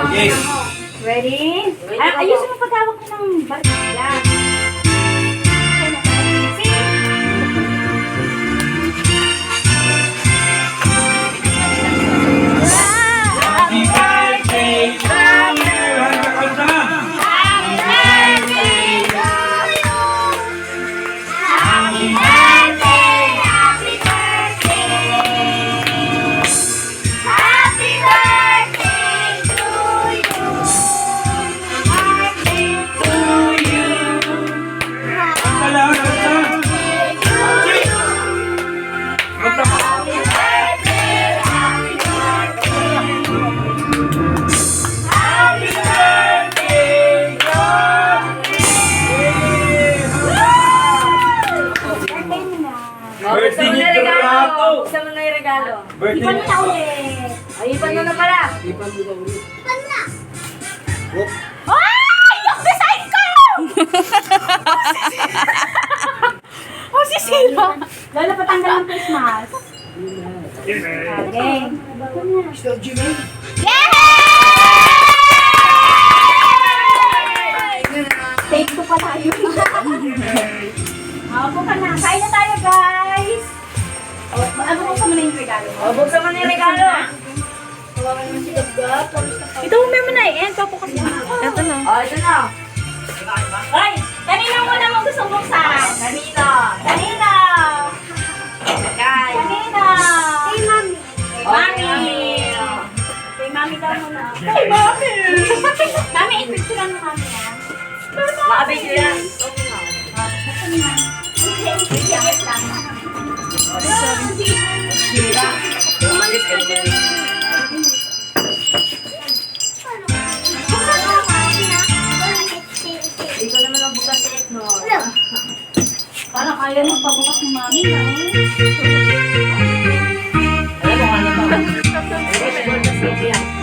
Okay. Ready? Ay, ayusin mo pagkawak mo ng. Happy Birthday ni Dorato. Buksan mo na yung regalo. Ipan mo na ulit. Ay, ipan mo na pala. Ay! Yung design ko! oh, si Silva. Lola, patanggal ang Christmas. Okay. Take two pa tayo. Opo ka na. Kain na tayo. Oh, ano ko muna yung regalo mo? O, buksan mo na yung regalo. Ito, may mo na eh. Papukas mo. Ito na. O, ito na. Ay, kanina muna mo gusto buksan. Kanina. Kanina. Kay. Kanina. Kay mami. Kay mami. Kay mami daw muna. Kay mami. Mami, ipicturean mo mami ah. Maabay ko yan. Okay na. Umalis ka dyan. Ikaw naman ang bukas sa no. Para kaya mo pabukas ng mami na. Alam mo, ano ba? Ay, may bukas sa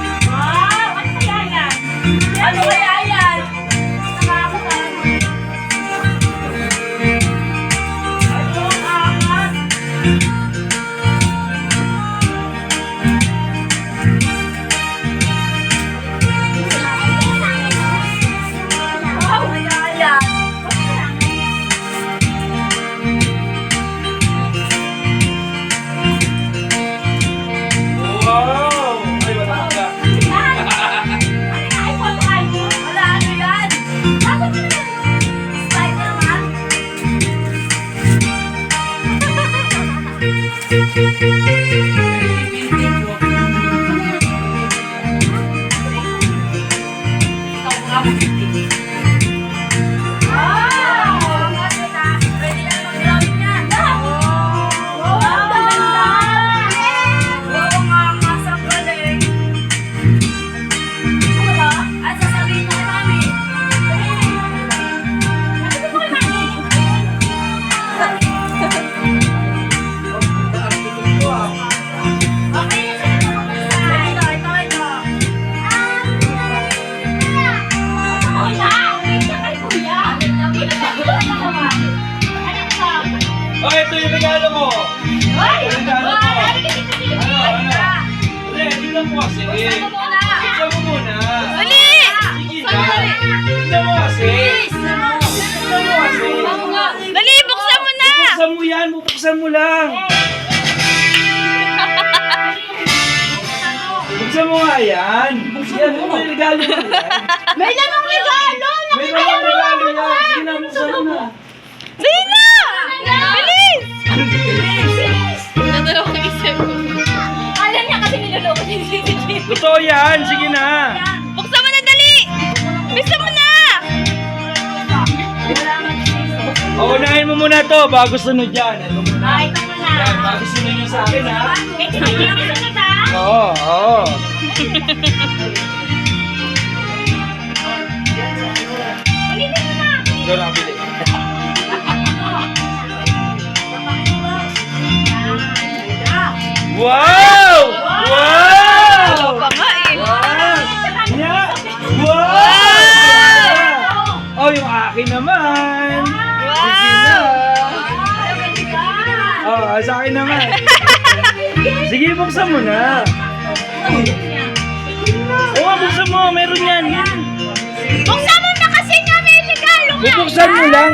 regalo mo. Hoy! Regalo mo. kasi Ano, ano? hindi lang po kasi. Buksan mo muna. Buksan mo muna. Dali! Sige na. Tignan mo kasi. Tignan mo kasi. Dali, buksan mo na! Buksan mo yan. Buksan mo lang. Buksan mo nga yan. Yan, may regalo mo yan. May lamang regalo! May mga regalo yan. Sige na, buksan mo na. Totoo yan. Sige na. Buksan mo na dali! Buksan mo na! O, unahin mo muna to bago sunod yan. Ito muna. Ah, ito mo na. Yan, bago sunod yung sa akin ha. Eh, tinigyan mo na ta. Oo, oo. Ulitin mo na. Na pili. Wow! Wow! Akin naman. Sige na. Oh, sa akin naman. Sige, buksan mo na. Oo, buksan mo, meron yan. Buksan mo na kasi niya, may regalo nga. Bubuksan mo lang.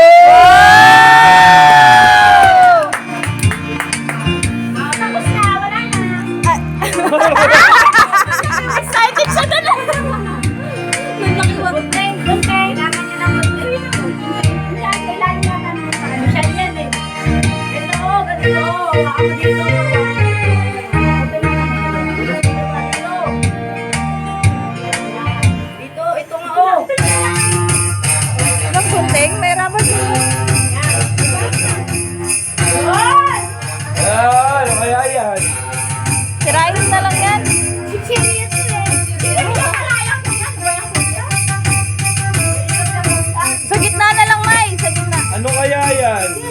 Dito, ito nga oh. Anong gunting? May rabat mo. Ah, ano kaya yan? Sirain na lang yan. Sa gitna na lang, May. Ano kaya yan?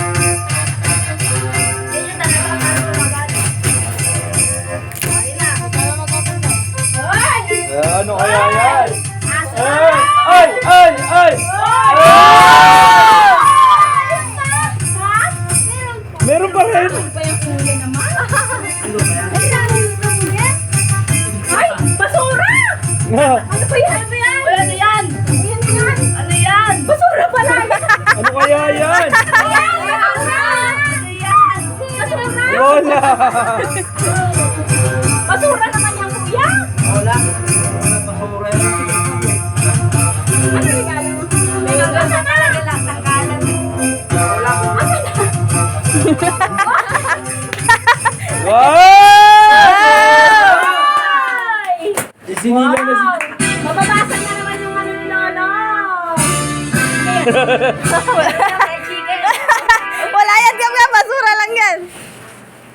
ano kaya yan? Ay! Ay! Ay! Ay! Meron pa rin! Ay! Basura! Ano ba yan? Ano ba yan? Ano yan? Ano yan? Basura pala yan! Ano kaya yan? Ano! Lola! Basura naman yan, kuya! Wala.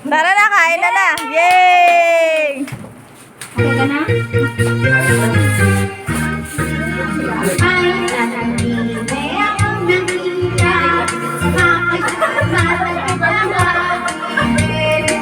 Tara na, kain na na. Yay! Okay ka na?